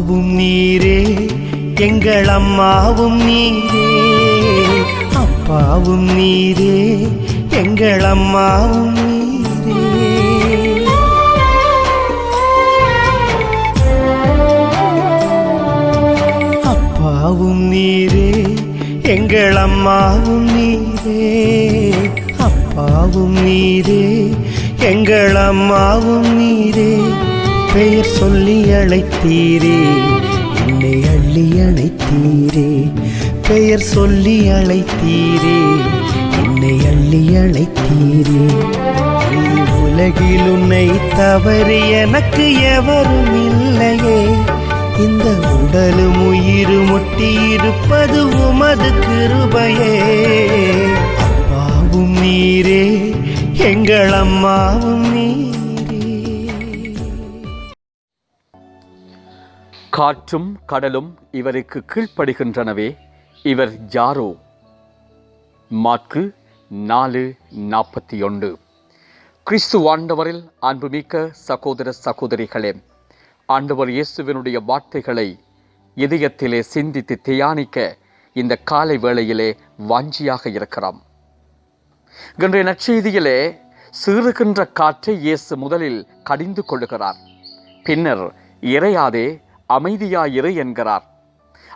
அம்மாவும் நீரே எங்கள் அம்மாவும் நீரே. அப்பாவும் நீரே எங்கள் அம்மாவும் நீரே. அப்பாவும் நீரே எங்கள் அம்மாவும் நீரே. அப்பாவும் நீரே எங்கள் அம்மாவும் நீரே. பெயர் சொல்லி அழைத்தீரே. என்னை அள்ளி அழைத்தீரே பெயர் சொல்லி அழைத்தீரே. என்னை அள்ளி அழைத்தீரே நீ உலகில் உன்னை தவறு எனக்கு எவரும் இல்லையே. இந்த உடலும் உயிரும் ஒட்டியிருப்பது உமது கிருபையே. அப்பாவும் நீரே எங்கள் அம்மாவும் நீ காற்றும் கடலும் இவருக்கு கீழ்ப்படுகின்றனவே. இவர் யாரோ மாற்கு நாலு நாற்பத்தி ஒன்று கிறிஸ்து ஆண்டவரில் அன்புமிக்க சகோதர சகோதரிகளே ஆண்டவர் இயேசுவினுடைய வார்த்தைகளை இதயத்திலே சிந்தித்து தியானிக்க இந்த காலை வேளையிலே வாஞ்சியாக இருக்கிறோம். இன்றைய நற்செய்தியிலே சீறுகின்ற காற்றை இயேசு முதலில் கடிந்து கொள்ளுகிறார். பின்னர் இறையாதே அமைதியாயிரு என்கிறார்.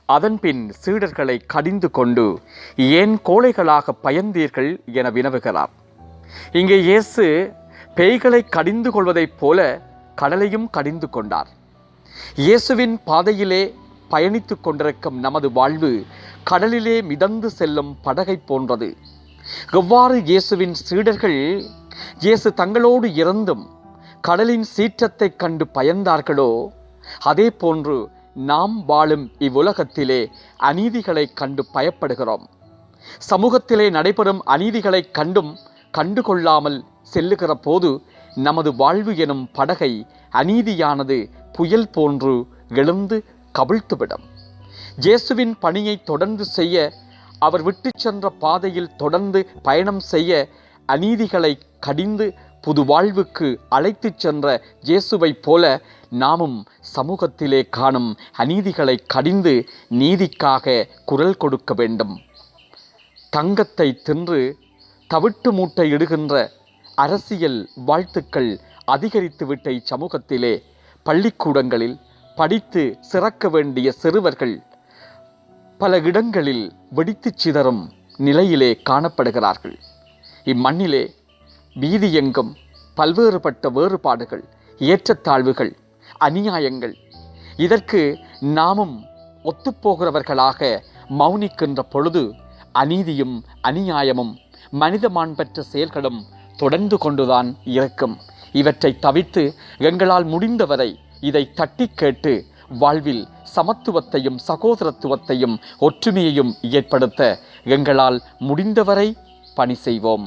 அதன்பின் சீடர்களை கடிந்து கொண்டு ஏன் கோழைகளாக பயந்தீர்கள்? என வினவுகிறார். இங்கே இயேசு பேய்களை கடிந்து கொள்வதைப் போல கடலையும் கடிந்து கொண்டார். இயேசுவின் பாதையிலே பயணித்துக் கொண்டிருக்கும் நமது வாழ்வு கடலிலே மிதந்து செல்லும் படகை போன்றது. எவ்வாறு இயேசுவின் சீடர்கள் இயேசு தங்களோடு இருந்தும் கடலின் சீற்றத்தைக் கண்டு பயந்தார்களோ அதே போன்று நாம் வாழும் இவ்வுலகத்திலே அநீதிகளை கண்டு பயப்படுகிறோம். சமூகத்திலே நடைபெறும் அநீதிகளைக் கண்டும் கண்டுகொள்ளாமல் செல்லுகிற போது நமது வாழ்வு எனும் படகை அநீதியானது புயல் போன்று எழுந்து கவிழ்த்துவிடும். இயேசுவின் பணியை தொடர்ந்து செய்ய அவர் விட்டு சென்ற பாதையில் தொடர்ந்து பயணம் செய்ய அநீதிகளை கடிந்து புது வாழ்வுக்கு அழைத்துச் சென்ற இயேசுவைப் போல நாமும் சமூகத்திலே காணும் அநீதிகளை கடிந்து நீதிக்காக குரல் கொடுக்க வேண்டும். தங்கத்தை தின்று தவிட்டு மூட்டை இடுகின்ற அரசியல் வாழ்த்துக்கள் அதிகரித்துவிட்ட இச்சமூகத்திலே பள்ளிக்கூடங்களில் படித்து சிறக்க வேண்டிய சிறுவர்கள் பல இடங்களில் வெடித்துச் சிதறும் நிலையிலே காணப்படுகிறார்கள். இம்மண்ணிலே வீதி எங்கும் பல்வேறுபட்ட வேறுபாடுகள் ஏற்றத்தாழ்வுகள் அநியாயங்கள். இதற்கு நாமும் ஒத்துப்போகிறவர்களாக மௌனிக்கின்ற பொழுது அநீதியும் அநியாயமும் மனித மாண்பற்ற செயல்களும் தொடர்ந்து கொண்டுதான் இருக்கும். இவற்றை தவிர்த்து எங்களால் முடிந்தவரை இதை தட்டி கேட்டு வாழ்வில் சமத்துவத்தையும் சகோதரத்துவத்தையும் ஒற்றுமையையும் ஏற்படுத்த எங்களால் முடிந்தவரை பணி செய்வோம்.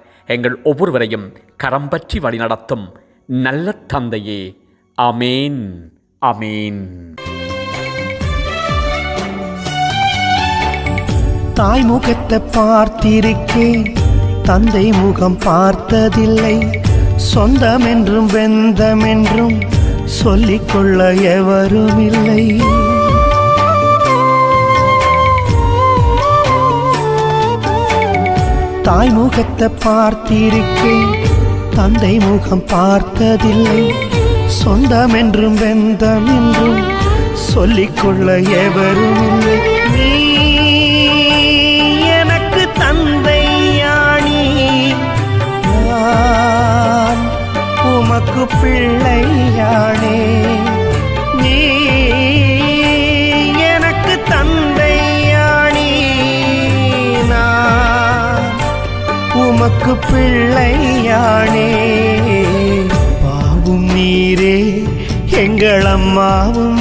எங்கள் ஒவ்வொருவரையும் கரம் பற்றி வழிநடத்தும் நல்ல தந்தையே. அமேன் அமேன் தாய் முகத்தை பார்த்திருக்கேன். தந்தை முகம் பார்த்ததில்லை. சொந்தம் என்றும் வெந்தம் என்றும் சொல்லிக்கொள்ள எவரும் இல்லை தாய் முகத்தை பார்த்திருக்கேன். தந்தை முகம் பார்த்ததில்லை. சொந்தம் என்றும் வெந்தம் என்றும் சொல்லிக்கொள்ள எவரும் இல்லை. நீ எனக்கு தந்தை யானி உமக்கு பிள்ளை. பிள்ளையானே பாவும் நீரே எங்கள் அம்மாவும்